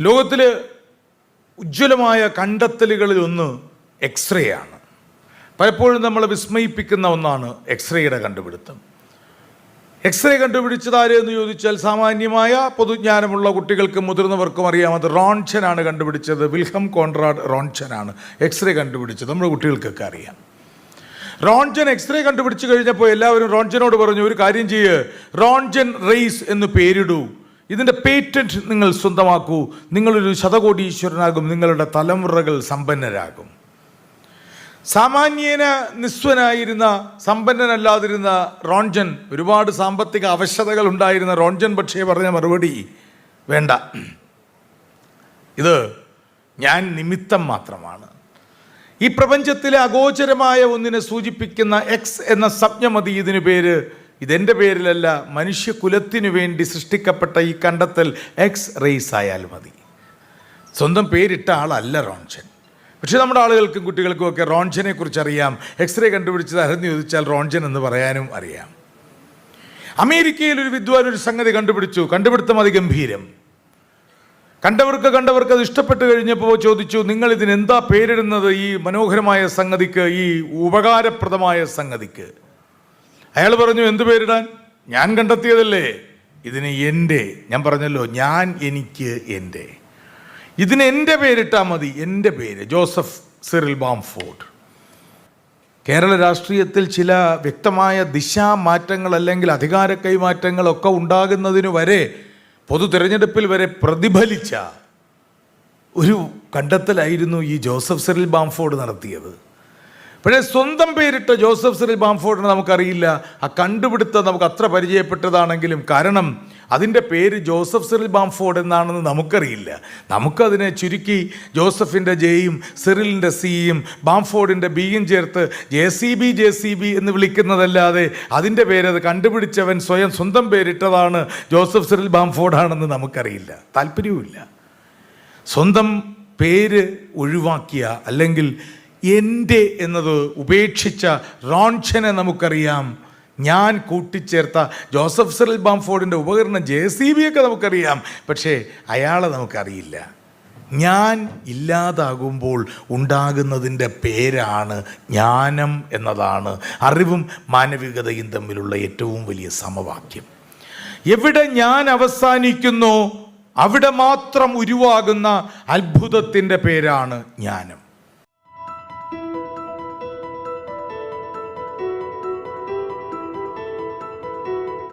ലോകത്തിൽ ഉജ്ജ്വലമായ കണ്ടെത്തലുകളിൽ ഒന്ന് എക്സ്റേ ആണ് പലപ്പോഴും നമ്മൾ വിസ്മയിപ്പിക്കുന്ന ഒന്നാണ് എക്സ്റേയുടെ കണ്ടുപിടുത്തം. എക്സ്റേ കണ്ടുപിടിച്ചത് ആരെന്ന് ചോദിച്ചാൽ സാമാന്യമായ പൊതുജ്ഞാനമുള്ള കുട്ടികൾക്കും മുതിർന്നവർക്കും അറിയാം അത് റോൺഷനാണ് കണ്ടുപിടിച്ചത് വിൽഹം കോൺറാഡ് റോൺഷനാണ് എക്സ്റേ കണ്ടുപിടിച്ചത് നമ്മുടെ കുട്ടികൾക്കൊക്കെ അറിയാം. റോൺജൻ എക്സ്റേ കണ്ടുപിടിച്ച് കഴിഞ്ഞപ്പോൾ എല്ലാവരും റോൺജനോട് പറഞ്ഞു ഒരു കാര്യം ചെയ്യ് റോൺജൻ റേസ് എന്ന് പേരിടൂ ഇതിന്റെ പേറ്റന്റ് നിങ്ങൾ സ്വന്തമാക്കൂ. നിങ്ങളൊരു ശതകോടീശ്വരനാകും നിങ്ങളുടെ തലമുറകൾ സമ്പന്നരാകും. സാമാന്യേന നിസ്വനായിരുന്ന സമ്പന്നനല്ലാതിരുന്ന റോൺജൻ ഒരുപാട് സാമ്പത്തിക അവശതകൾ ഉണ്ടായിരുന്ന റോൺജൻ പക്ഷേ പറഞ്ഞ മറുപടി വേണ്ട. ഇത് ഞാൻ നിമിത്തം മാത്രമാണ്. ഈ പ്രപഞ്ചത്തിലെ അഗോചരമായ ഒന്നിനെ സൂചിപ്പിക്കുന്ന എക്സ് എന്ന സ്വപ്നമതി മതി ഇതിന് പേര് ഇതെന്റെ പേരിലല്ല മനുഷ്യകുലത്തിനു വേണ്ടി സൃഷ്ടിക്കപ്പെട്ട ഈ കണ്ടെത്തൽ എക്സ് റേസ് ആയാൽ മതി. സ്വന്തം പേരിട്ട ആളല്ല റോൺഷൻ പക്ഷേ നമ്മുടെ ആളുകൾക്കും കുട്ടികൾക്കും ഒക്കെ റോൺഷനെ കുറിച്ച് അറിയാം എക്സ്റേ കണ്ടുപിടിച്ചത് ആരെന്ന് ചോദിച്ചാൽ റോൺഷൻ എന്ന് പറയാനും അറിയാം. അമേരിക്കയിൽ ഒരു വിദ്വാൻ ഒരു സംഗതി കണ്ടുപിടിച്ചു. കണ്ടുപിടുത്തം അതിഗംഭീരം. കണ്ടവർക്ക് കണ്ടവർക്ക് അത് ഇഷ്ടപ്പെട്ട് കഴിഞ്ഞപ്പോൾ ചോദിച്ചു നിങ്ങൾ ഇതിന് എന്താ പേരിടുന്നത് ഈ മനോഹരമായ സംഗതിക്ക് ഈ ഉപകാരപ്രദമായ സംഗതിക്ക്? അയാൾ പറഞ്ഞു എന്ത് പേരിടാൻ? ഞാൻ കണ്ടെത്തിയതല്ലേ. ഇതിന് എന്റെ ഞാൻ പറഞ്ഞല്ലോ ഞാൻ എനിക്ക് എന്റെ. ഇതിന് എന്റെ പേരിട്ടാൽ മതി എന്റെ പേര്. Joseph Cyril Bamford. കേരള രാഷ്ട്രീയത്തിൽ ചില വ്യക്തമായ ദിശാമാറ്റങ്ങൾ അല്ലെങ്കിൽ അധികാര കൈമാറ്റങ്ങളൊക്കെ ഉണ്ടാകുന്നതിന് വരെ പൊതു തിരഞ്ഞെടുപ്പിൽ വരെ പ്രതിഫലിച്ച ഒരു കണ്ടെത്തലായിരുന്നു ഈ ജോസഫ് സിറിൽ ബാംഫോർഡ് നടത്തിയത്. പക്ഷേ സ്വന്തം പേരിട്ട ജോസഫ് സിറിൽ ബാംഫോർഡിനെ നമുക്കറിയില്ല. ആ കണ്ടുപിടുത്തം നമുക്ക് അത്ര പരിചയപ്പെട്ടതാണെങ്കിലും കാരണം അതിന്റെ പേര് ജോസഫ് സിറിൽ ബാംഫോർഡ് എന്നാണെന്ന് നമുക്കറിയില്ല. നമുക്കതിനെ ചുരുക്കി ജോസഫിന്റെ ജെയും സിറിലിന്റെ സിയും ബാംഫോർഡിന്റെ ബിയും ചേർത്ത് J C B J C B എന്ന് വിളിക്കുന്നതല്ലാതെ അതിന്റെ പേര് അത് കണ്ടുപിടിച്ചവൻ സ്വയം സ്വന്തം പേരിട്ടതാണ് ജോസഫ് സിറിൽ ബാംഫോർഡാണെന്ന് നമുക്കറിയില്ല. താല്പര്യവുമില്ല. സ്വന്തം പേര് ഒഴിവാക്കിയ അല്ലെങ്കിൽ എന്റെ എന്നത് ഉപേക്ഷിച്ച റോൺഷനെ നമുക്കറിയാം. ഞാൻ കൂട്ടിച്ചേർത്ത ജോസഫ് സെറൽ ബാംഫോർഡിന്റെ ഉപകരണം ജെ സി ബി ഒക്കെ നമുക്കറിയാം. പക്ഷേ അയാളെ നമുക്കറിയില്ല. ഞാൻ ഇല്ലാതാകുമ്പോൾ ഉണ്ടാകുന്നതിന്റെ പേരാണ് ജ്ഞാനം എന്നതാണ്. അറിവും മാനവികതയും തമ്മിലുള്ള ഏറ്റവും വലിയ സമവാക്യം. എവിടെ ഞാൻ അവസാനിക്കുന്നു അവിടെ മാത്രം ഉരുവാകുന്ന അത്ഭുതത്തിന്റെ പേരാണ് ജ്ഞാനം.